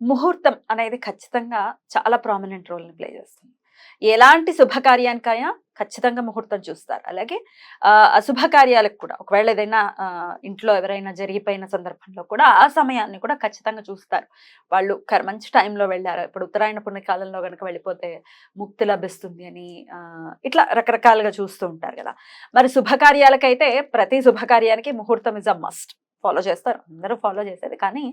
ముహూర్తం అనేది ఖచ్చితంగా చాలా ప్రామినెంట్ రోల్ని ప్లే చేస్తుంది. ఎలాంటి శుభకార్యానికైనా ఖచ్చితంగా ముహూర్తం చూస్తారు. అలాగే అశుభకార్యాలకు కూడా ఒకవేళ ఏదైనా ఇంట్లో ఎవరైనా జరిగిపోయిన సందర్భంలో కూడా ఆ సమయాన్ని కూడా ఖచ్చితంగా చూస్తారు. వాళ్ళు మంచి టైంలో వెళ్ళారు. ఇప్పుడు ఉత్తరాయణ పుణ్యకాలంలో కనుక వెళ్ళిపోతే ముక్తి లభిస్తుంది అని ఇట్లా రకరకాలుగా చూస్తూ ఉంటారు కదా. మరి శుభకార్యాలకైతే ప్రతి శుభకార్యానికి ముహూర్తం ఇస్ అ మస్ట్ ఫాలో చేస్తారు. అందరూ ఫాలో చేసేది. కానీ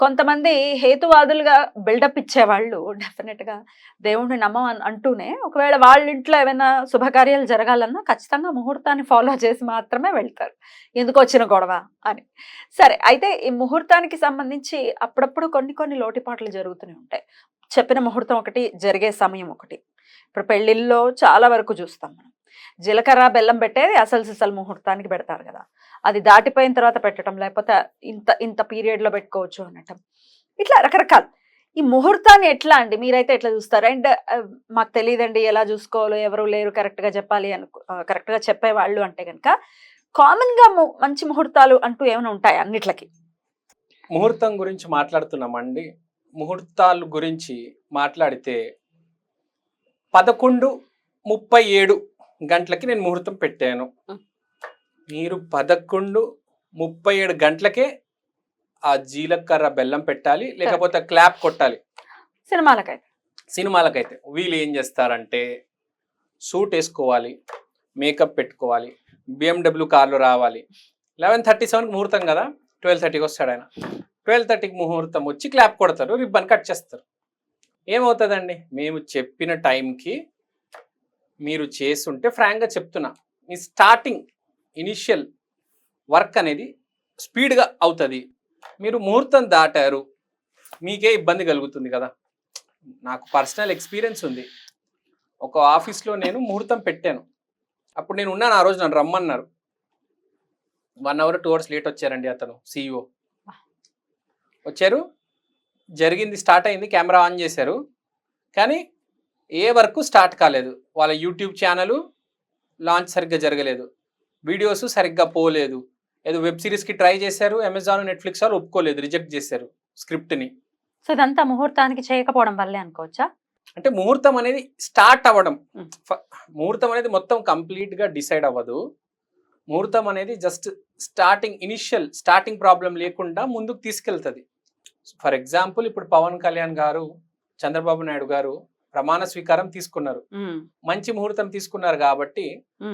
కొంతమంది హేతువాదులుగా బిల్డప్ ఇచ్చేవాళ్ళు డెఫినెట్గా దేవుణ్ణి నమ్మం అంటూనే ఒకవేళ వాళ్ళ ఇంట్లో ఏమైనా శుభకార్యాలు జరగాలన్నా ఖచ్చితంగా ముహూర్తాన్ని ఫాలో చేసి మాత్రమే వెళ్తారు. ఎందుకు వచ్చిన గొడవ? అని. సరే అయితే ఈ ముహూర్తానికి సంబంధించి అప్పుడప్పుడు కొన్ని కొన్ని లోటుపాట్లు జరుగుతూనే ఉంటాయి. చెప్పిన ముహూర్తం ఒకటి జరిగే సమయం ఒకటి. ఇప్పుడు పెళ్ళిళ్ళలో చాలా వరకు చూస్తాం మనం. జీలకర్ర బెల్లం పెట్టేది అసలు సిసలు ముహూర్తానికి పెడతారు కదా. అది దాటిపోయిన తర్వాత పెట్టడం లేకపోతే ఇంత ఇంత పీరియడ్లో లో పెట్టుకోవచ్చు అనటం ఇట్లా రకరకాలు. ఈ ముహూర్తాన్ని ఎట్లా అండి? మీరైతే ఎట్లా చూస్తారు? అండ్ మాకు తెలియదండి ఎలా చూసుకోవాలో ఎవరు లేరు కరెక్ట్గా గా చెప్పాలి అనుకు కరెక్ట్గా చెప్పేవాళ్ళు అంటే కనుక కామన్గా మంచి ముహూర్తాలు అంటూ ఏమైనా ఉంటాయి అన్నిట్లకి? ముహూర్తం గురించి మాట్లాడుతున్నామండి. ముహూర్తాల గురించి మాట్లాడితే పదకొండు ముప్పై ఏడు గంటలకి నేను ముహూర్తం పెట్టాను. మీరు పదకొండు ముప్పై ఏడు గంటలకే ఆ జీలకర్ర బెల్లం పెట్టాలి లేకపోతే క్లాప్ కొట్టాలి. సినిమాలకైతే. సినిమాలకైతే వీళ్ళు ఏం చేస్తారంటే సూట్ వేసుకోవాలి మేకప్ పెట్టుకోవాలి బిఎండబ్ల్యూ కార్లో రావాలి. లెవెన్ థర్టీ సెవెన్కి ముహూర్తం కదా ట్వెల్వ్ థర్టీకి వస్తాడు ఆయన. ట్వెల్వ్ థర్టీకి ముహూర్తం వచ్చి క్లాప్ కొడతారు రిబ్బన్ కట్ చేస్తారు. ఏమవుతుందండి? మేము చెప్పిన టైంకి మీరు చేస్తుంటే ఫ్రాంక్గా చెప్తున్నా. మీ స్టార్టింగ్ ఇనిషియల్ వర్క్ అనేది స్పీడ్గా అవుతుంది. మీరు ముహూర్తం దాటారు. మీకే ఇబ్బంది కలుగుతుంది కదా. నాకు పర్సనల్ ఎక్స్పీరియన్స్ ఉంది. ఒక ఆఫీస్లో నేను ముహూర్తం పెట్టాను. అప్పుడు నేను ఉన్నాను ఆ రోజు నన్ను రమ్మన్నారు. One hour two hours late వచ్చారండి అతను సీఈఓ. వచ్చారు. జరిగింది స్టార్ట్ అయింది కెమెరా ఆన్ చేశారు. కానీ ఏ వర్క్ స్టార్ట్ కాలేదు. వాళ్ళ యూట్యూబ్ ఛానల్ లాంచ్ సరిగ్గా జరగలేదు. వీడియోస్ సరిగ్గా పోలేదు. ఏదో వెబ్ సిరీస్కి ట్రై చేశారు అమెజాన్ నెట్ఫ్లిక్స్ వాళ్ళు ఒప్పుకోలేదు రిజెక్ట్ చేశారు స్క్రిప్ట్ని. సో ఇదంతా ముహూర్తానికి చేయకపోవడం వల్లే అనుకోవచ్చా? అంటే ముహూర్తం అనేది స్టార్ట్ అవ్వడం. ముహూర్తం అనేది మొత్తం కంప్లీట్గా డిసైడ్ అవ్వదు. ముహూర్తం అనేది just starting initial starting problem లేకుండా ముందుకు తీసుకెళ్తుంది. ఫర్ ఎగ్జాంపుల్ ఇప్పుడు పవన్ కళ్యాణ్ గారు చంద్రబాబు నాయుడు గారు ప్రమాణ స్వీకారం తీసుకున్నారు. మంచి ముహూర్తం తీసుకున్నారు కాబట్టి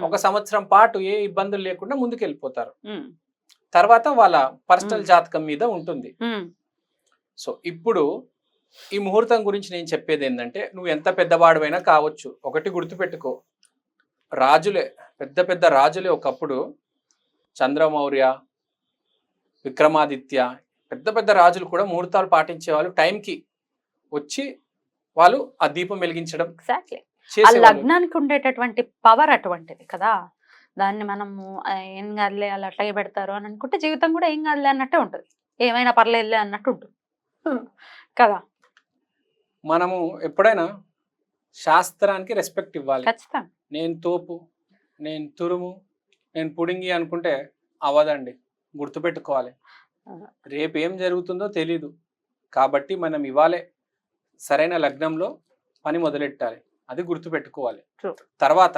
ఒక సంవత్సరం పాటు ఏ ఇబ్బందులు లేకుండా ముందుకు వెళ్ళిపోతారు తర్వాత వాళ్ళ పర్సనల్. జాతకం మీద ఉంటుంది. సో ఇప్పుడు ఈ ముహూర్తం గురించి నేను చెప్పేది ఏంటంటే నువ్వు ఎంత పెద్దవాడువైనా కావచ్చు ఒకటి గుర్తుపెట్టుకో. రాజులే పెద్ద పెద్ద రాజులే ఒకప్పుడు చంద్రమౌర్య విక్రమాదిత్య పెద్ద పెద్ద రాజులు కూడా ముహూర్తాలు పాటించేవాళ్ళు టైంకి. వచ్చి వాళ్ళు ఆ దీపం వెలిగించడం ఎగ్జాక్ట్లీ ఆ లగ్నానికి ఉండేటటువంటి పవర్ అటువంటిది కదా. దాన్ని మనము ఏం కాదులే అలా అట్లాగే పెడతారు అని అనుకుంటే జీవితం కూడా ఏం కాదులే అన్నట్టే ఉంటుంది. ఏమైనా పర్లేదులే అన్నట్టు ఉంటుంది. కదా. మనము ఎప్పుడైనా శాస్త్రానికి రెస్పెక్ట్ ఇవ్వాలి. ఖచ్చితంగా. నేను తోపు నేను తురుము నేను పుడింగి అనుకుంటే అవ్వదండి. గుర్తుపెట్టుకోవాలి. రేపు ఏం జరుగుతుందో తెలీదు. కాబట్టి మనం ఇవాళే సరైన లగ్నంలో పని మొదలెట్టాలి. అది గుర్తుపెట్టుకోవాలి. తర్వాత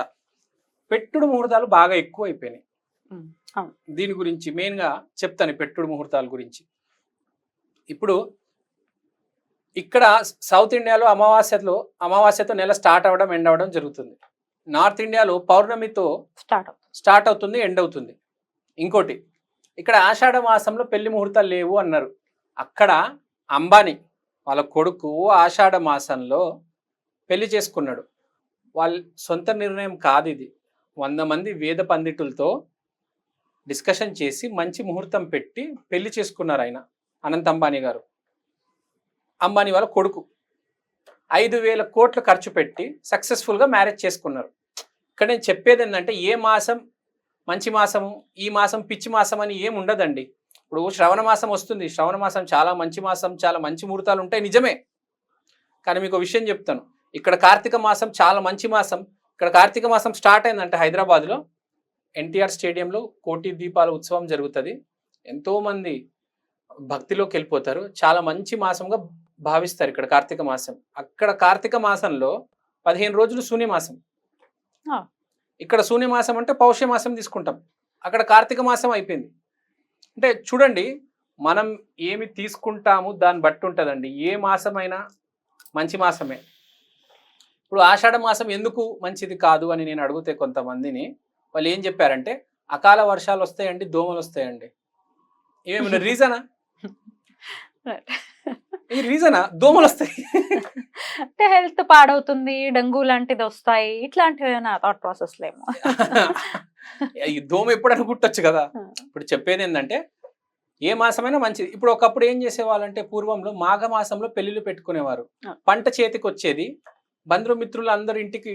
పెట్టుడు ముహూర్తాలు బాగా ఎక్కువ అయిపోయినాయి అవును. దీని గురించి మెయిన్గా చెప్తాను పెట్టుడు ముహూర్తాల గురించి. ఇప్పుడు ఇక్కడ సౌత్ ఇండియాలో అమావాస్యలో అమావాస్యతో నెల స్టార్ట్ అవ్వడం ఎండ్ అవ్వడం జరుగుతుంది. నార్త్ ఇండియాలో పౌర్ణమితో స్టార్ట్ స్టార్ట్ అవుతుంది ఎండ్ అవుతుంది. ఇంకోటి ఇక్కడ ఆషాఢ మాసంలో పెళ్ళి ముహూర్తాలు లేవు అన్నారు. అక్కడ అంబానీ వాళ్ళ కొడుకు ఆషాఢ మాసంలో పెళ్ళి చేసుకున్నాడు. వాళ్ళ సొంత నిర్ణయం కాదు ఇది. వంద మంది వేద పండితులతో డిస్కషన్ చేసి మంచి ముహూర్తం పెట్టి పెళ్ళి చేసుకున్నారు ఆయన అనంత్ అంబానీ గారు. అంబానీ వాళ్ళ కొడుకు. ఐదు వేల కోట్లు ఖర్చు పెట్టి సక్సెస్ఫుల్గా మ్యారేజ్ చేసుకున్నారు. ఇక్కడ నేను చెప్పేది ఏంటంటే ఏ మాసం మంచి మాసము ఈ మాసం పిచ్చి మాసం అని ఏం ఉండదండి. ఇప్పుడు శ్రవణ మాసం వస్తుంది. శ్రవణ మాసం చాలా మంచి మాసం చాలా మంచి ముహూర్తాలు ఉంటాయి నిజమే. కానీ మీకు విషయం చెప్తాను. ఇక్కడ కార్తీక మాసం చాలా మంచి మాసం. ఇక్కడ కార్తీక మాసం స్టార్ట్ అయిందంటే హైదరాబాద్లో. ఎన్టీఆర్ స్టేడియంలో కోటి దీపాల ఉత్సవం జరుగుతుంది. ఎంతోమంది భక్తిలోకి వెళ్ళిపోతారు. చాలా మంచి మాసంగా భావిస్తారు ఇక్కడ కార్తీక మాసం. అక్కడ కార్తీక మాసంలో పదిహేను రోజులు శూన్యమాసం ఆ. ఇక్కడ శూన్యమాసం అంటే పౌష్య మాసం తీసుకుంటాం. అక్కడ కార్తీక మాసం అయిపోయింది. అంటే చూడండి మనం ఏమి తీసుకుంటాము దాన్ని బట్టి ఉంటుందండి. ఏ మాసమైనా మంచి మాసమే. ఇప్పుడు ఆషాఢ మాసం ఎందుకు మంచిది కాదు అని నేను అడిగితే కొంతమందిని వాళ్ళు ఏం చెప్పారంటే అకాల వర్షాలు వస్తాయండి దోమలు వస్తాయండి. ఏమైనా రీజనా? ఈ రీజనా? దోమలు వస్తాయి. అంటే హెల్త్ పాడవుతుంది డెంగ్యూ లాంటిది వస్తాయి ఇట్లాంటివి ఏమైనా థాట్ ప్రాసెస్ లేమో. ఈ దోమ ఎప్పుడైనా గుట్టొచ్చు కదా? ఇప్పుడు చెప్పేది ఏంటంటే ఏ మాసమైనా మంచిది. ఇప్పుడు ఒకప్పుడు ఏం చేసేవాళ్ళంటే పూర్వంలో మాఘ మాసంలో పెళ్ళిళ్ళు పెట్టుకునేవారు. పంట చేతికి వచ్చేది బంధుమిత్రులు అందరూ ఇంటికి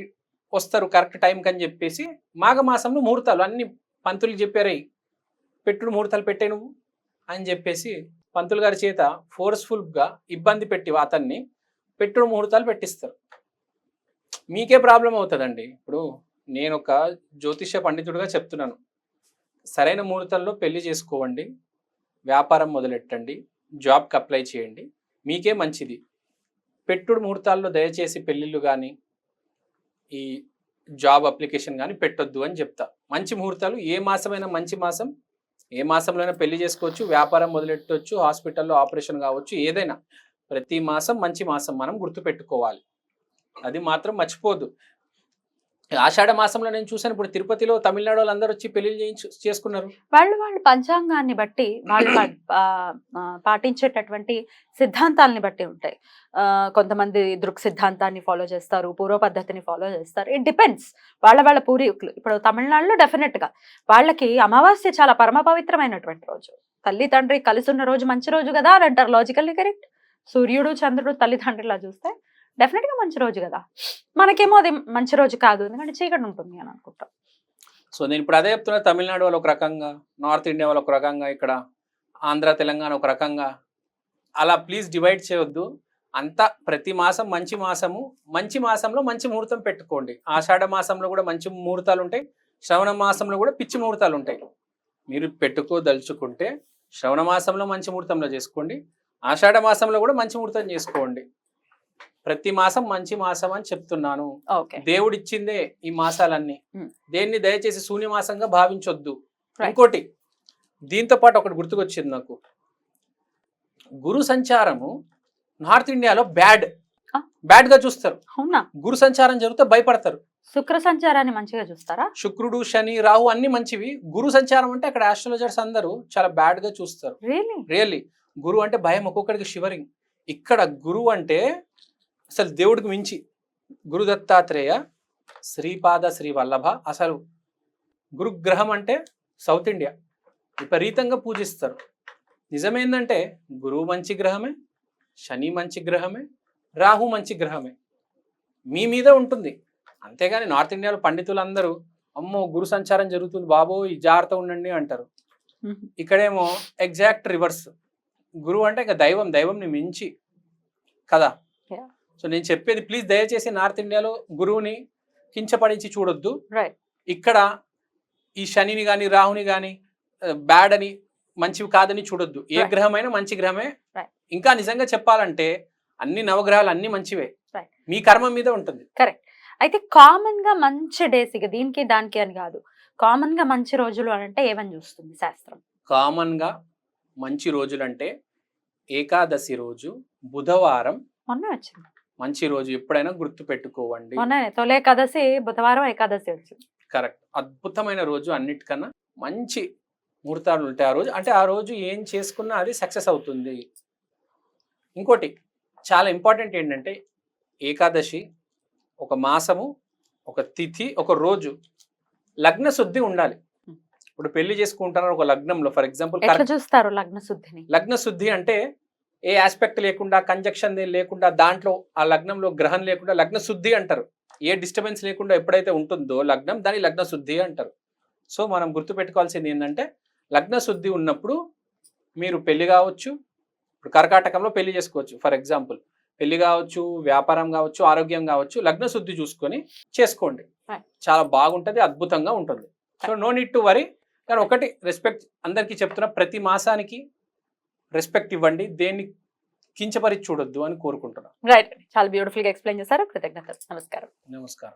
వస్తారు కరెక్ట్ టైంకి అని చెప్పేసి మాఘ మాసంలో ముహూర్తాలు అన్ని పంతులు చెప్పారే పెట్టుడు ముహూర్తాలు పెట్టే నువ్వు అని చెప్పేసి పంతులు గారి చేత ఫోర్స్ఫుల్గా ఇబ్బంది పెట్టి అతన్ని పెట్టుడు ముహూర్తాలు పెట్టిస్తారు. మీకే ప్రాబ్లం అవుతుందండి ఇప్పుడు నేను ఒక జ్యోతిష పండితుడిగా చెప్తున్నాను. సరైన ముహూర్తంలో పెళ్ళి చేసుకోవండి. వ్యాపారం మొదలెట్టండి. జాబ్కి అప్లై చేయండి. మీకే మంచిది. పెట్టుడు ముహూర్తాల్లో దయచేసి పెళ్ళిళ్ళు కానీ ఈ జాబ్ అప్లికేషన్ కానీ పెట్టొద్దు అని చెప్తా. మంచి ముహూర్తాలు ఏ మాసమైనా మంచి మాసం ఏ మాసంలోనే పెళ్ళి చేసుకోవచ్చు వ్యాపారం మొదలెట్టవచ్చు హాస్పిటల్లో ఆపరేషన్ కావచ్చు ఏదైనా. ప్రతి మాసం మంచి మాసం మనం గుర్తుపెట్టుకోవాలి. అది మాత్రం మర్చిపోద్దు ఆషాఢ మాసంలో నేను చూసాను ఇప్పుడు తిరుపతిలో తమిళనాడు వాళ్ళందరూ వచ్చి పెళ్ళి చేసుకున్నారు. వాళ్ళు వాళ్ళు పంచాంగాన్ని బట్టి వాళ్ళు పాటించేటటువంటి సిద్ధాంతాలని బట్టి ఉంటాయి. కొంతమంది దృక్ సిద్ధాంతాన్ని ఫాలో చేస్తారు పూర్వ పద్ధతిని ఫాలో చేస్తారు. ఇట్ డిపెండ్స్ వాళ్ళ వాళ్ళ పూర్వీకులు. ఇప్పుడు తమిళనాడులో డెఫినెట్గా వాళ్ళకి అమావాస్య చాలా పరమ పవిత్రమైనటువంటి రోజు. తల్లి తండ్రి కలిసి ఉన్న రోజు మంచి రోజు కదా అని అంటారు లాజికల్లీ కరెక్ట్ సూర్యుడు చంద్రుడు తల్లిదండ్రులా చూస్తే డెఫినెట్గా మంచి రోజు కదా. మనకేమో అది మంచి రోజు కాదు. ఎందుకంటే చీకటి ఉంటుంది అని అనుకుంటాం. సో నేను ఇప్పుడు అదే చెప్తున్నా తమిళనాడు వాళ్ళు ఒక రకంగా నార్త్ ఇండియా వాళ్ళు ఒక రకంగా ఇక్కడ ఆంధ్ర తెలంగాణ ఒక రకంగా అలా ప్లీజ్ డివైడ్ చేయొద్దు. అంతా ప్రతి మాసం మంచి మాసము మంచి మాసంలో మంచి ముహూర్తం పెట్టుకోండి. ఆషాఢ మాసంలో కూడా మంచి ముహూర్తాలు ఉంటాయి. శ్రవణ మాసంలో కూడా పిచ్చి ముహూర్తాలు ఉంటాయి. మీరు పెట్టుకోదలుచుకుంటే శ్రవణ మాసంలో మంచి ముహూర్తంలో చేసుకోండి. ఆషాఢ మాసంలో కూడా మంచి ముహూర్తం చేసుకోండి. ప్రతి మాసం మంచి మాసం అని చెప్తున్నాను. ఓకే. దేవుడు ఇచ్చిందే ఈ మాసాలన్నీ. దేన్ని దయచేసి శూన్యమాసంగా భావించొద్దు. ఇంకోటి దీంతో పాటు ఒకటి గుర్తుకొచ్చింది నాకు. గురు సంచారము నార్త్ ఇండియాలో బ్యాడ్. బ్యాడ్గా చూస్తారు. అవునా? గురు సంచారం జరిగితే భయపడతారు. శుక్ర సంచారాన్ని మంచిగా చూస్తారా? శుక్రుడు శని రాహు అన్ని మంచివి. గురు సంచారం అంటే అక్కడ ఆస్ట్రాలజర్స్ అందరూ చాలా బ్యాడ్గా చూస్తారు. రియలీ రియల్లీ గురువు అంటే భయం ఒక్కొక్కడికి షివరింగ్ ఇక్కడ గురువు అంటే అసలు దేవుడికి మించి గురు దత్తాత్రేయ శ్రీపాద శ్రీ వల్లభ అసలు గురుగ్రహం అంటే సౌత్ ఇండియా. విపరీతంగా పూజిస్తారు. నిజమేందంటే గురువు మంచి గ్రహమే శని మంచి గ్రహమే రాహు మంచి గ్రహమే. మీ మీద ఉంటుంది. అంతేగాని నార్త్ ఇండియాలో పండితులందరూ అమ్మో గురు సంచారం జరుగుతుంది బాబోయ్ జాగ్రత్త ఉండండి అంటారు. ఇక్కడేమో ఎగ్జాక్ట్ రివర్స్. గురువు అంటే ఇంకా దైవం దైవంని మించి కదా. సో నేను చెప్పేది ప్లీజ్ దయచేసి నార్త్ ఇండియాలో గురువుని కించపడించి చూడొద్దు. ఇక్కడ ఈ శనిని కానీ రాహుని కానీ బ్యాడ్ అని మంచివి కాదని చూడొద్దు. ఏ. గ్రహమైనా మంచి గ్రహమే. ఇంకా నిజంగా చెప్పాలంటే అన్ని నవగ్రహాలు అన్ని మంచివే. మీ కర్మ మీద ఉంటుంది. అయితే కామన్గా మంచి డేస్ ఇక దీనికి దానికి అని కాదు. కామన్గా మంచి రోజులు అని అంటే ఏమని చూస్తుంది శాస్త్రం? కామన్గా మంచి రోజులంటే ఏకాదశి రోజు బుధవారం మొన్న వచ్చింది. మంచి రోజు ఎప్పుడైనా గుర్తు పెట్టుకోవండి తొలి ఏకాదశి బుధవారం ఏకాదశి వచ్చింది కరెక్ట్. అద్భుతమైన రోజు అన్నిటికన్నా మంచి ముహూర్తాలు ఉంటాయి ఆ రోజు. అంటే ఆ రోజు ఏం చేసుకున్నా అది సక్సెస్ అవుతుంది. ఇంకోటి చాలా ఇంపార్టెంట్ ఏంటంటే ఏకాదశి ఒక మాసము ఒక తిథి ఒక రోజు లగ్న శుద్ధి ఉండాలి. ఇప్పుడు పెళ్ళి చేసుకుంటున్నారు ఒక లగ్నంలో ఫర్ ఎగ్జాంపుల్ చూస్తారు లగ్న శుద్ధిని? లగ్న శుద్ధి అంటే ఏ ఆస్పెక్ట్ లేకుండా కంజక్షన్ లేకుండా దాంట్లో ఆ లగ్నంలో గ్రహం లేకుండా లగ్న శుద్ధి అంటారు. ఏ డిస్టర్బెన్స్ లేకుండా ఎప్పుడైతే ఉంటుందో లగ్నం దాని లగ్న శుద్ధి అంటారు. సో మనం గుర్తుపెట్టుకోవాల్సింది ఏంటంటే లగ్న శుద్ధి ఉన్నప్పుడు మీరు పెళ్ళి కావచ్చు ఇప్పుడు కర్కాటకంలో పెళ్ళి చేసుకోవచ్చు ఫర్ ఎగ్జాంపుల్ పెళ్ళి కావచ్చు వ్యాపారం కావచ్చు ఆరోగ్యం కావచ్చు లగ్న శుద్ధి చూసుకొని చేసుకోండి. చాలా బాగుంటుంది అద్భుతంగా ఉంటుంది. So no need to worry కానీ ఒకటి రెస్పెక్ట్ అందరికీ చెప్తున్నా ప్రతి మాసానికి రెస్పెక్ట్ ఇవ్వండి దేన్ని కించపరిచి చూడొద్దు అని కోరుకుంటున్నాను రైట్ చాలా బ్యూటిఫుల్గా ఎక్స్ప్లెయిన్ చేశారు. కృతజ్ఞతలు. నమస్కారం. నమస్కారం.